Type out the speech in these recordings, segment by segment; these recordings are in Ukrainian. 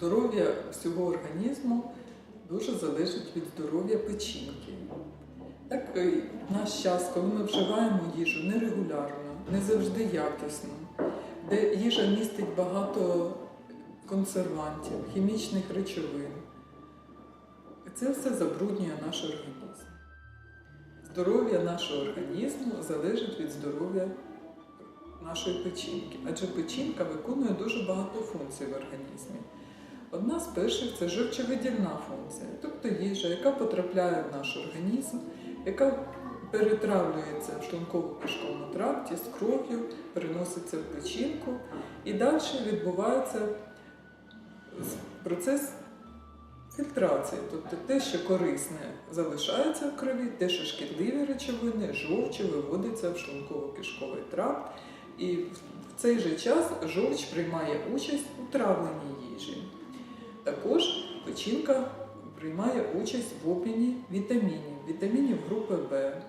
здоров'я всього організму дуже залежить від здоров'я печінки. Так е, в наш час, коли ми вживаємо їжу нерегулярно, не завжди якісно, де їжа містить багато консервантів, хімічних речовин, це все забруднює наш організм. Здоров'я нашого організму залежить від здоров'я нашої печінки, адже печінка виконує дуже багато функцій в організмі. Одна з перших це жовчовидільна функція, тобто їжа, яка потрапляє в наш організм, яка перетравлюється в шлунково-кишковому тракті з кров'ю, переноситься в печінку і далі відбувається процес фільтрації, тобто те, що корисне залишається в крові, те, що шкідливі речовини, жовчі виводиться в шлунково-кишковий тракт, і в цей же час жовч приймає участь у травленні їжі. Також печінка приймає участь в обміні вітамінів, вітамінів групи В,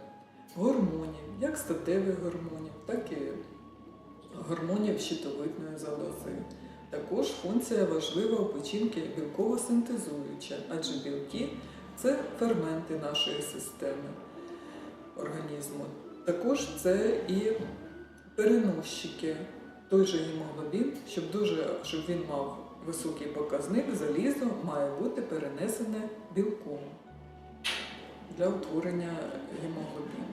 гормонів, як статевих гормонів, так і гормонів щитовидної залози. Також функція важлива у печінки білково-синтезуюча, адже білки це ферменти нашої системи організму. Також це і переносчики. Той же гемоглобін, щоб дуже щоб він мав високий показник, залізо має бути перенесене білком для утворення гемоглобіну.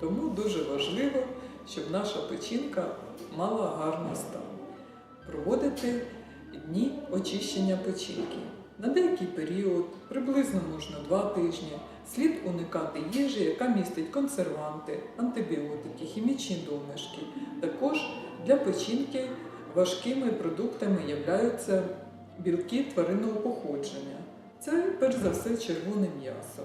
Тому дуже важливо, щоб наша печінка мала гарний стан. Проводити дні очищення печінки. На деякий період, приблизно можна 2 тижні, слід уникати їжі, яка містить консерванти, антибіотики, хімічні домішки. Також для печінки важкими продуктами являються білки тваринного походження. Це перш за все червоне м'ясо.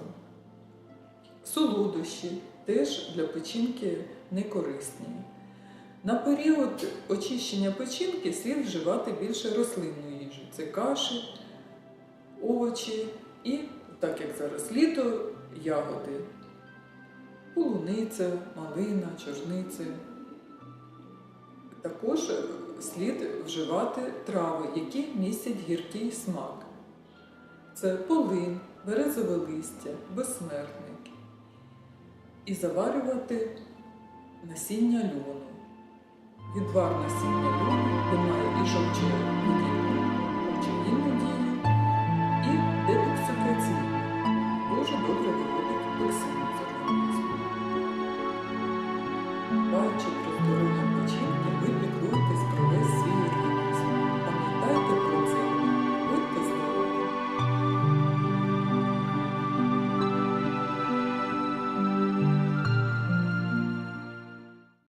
Солодощі теж для печінки не корисні. На період очищення печінки слід вживати більше рослинну їжу. Це каші, овочі і, так як зараз літо, ягоди. Полуниця, малина, чорниця. Також слід вживати трави, які містять гіркий смак. Це полин, березове листя, безсмертник. І заварювати насіння льону. Відвар насіння льону, має і жовчовидільну,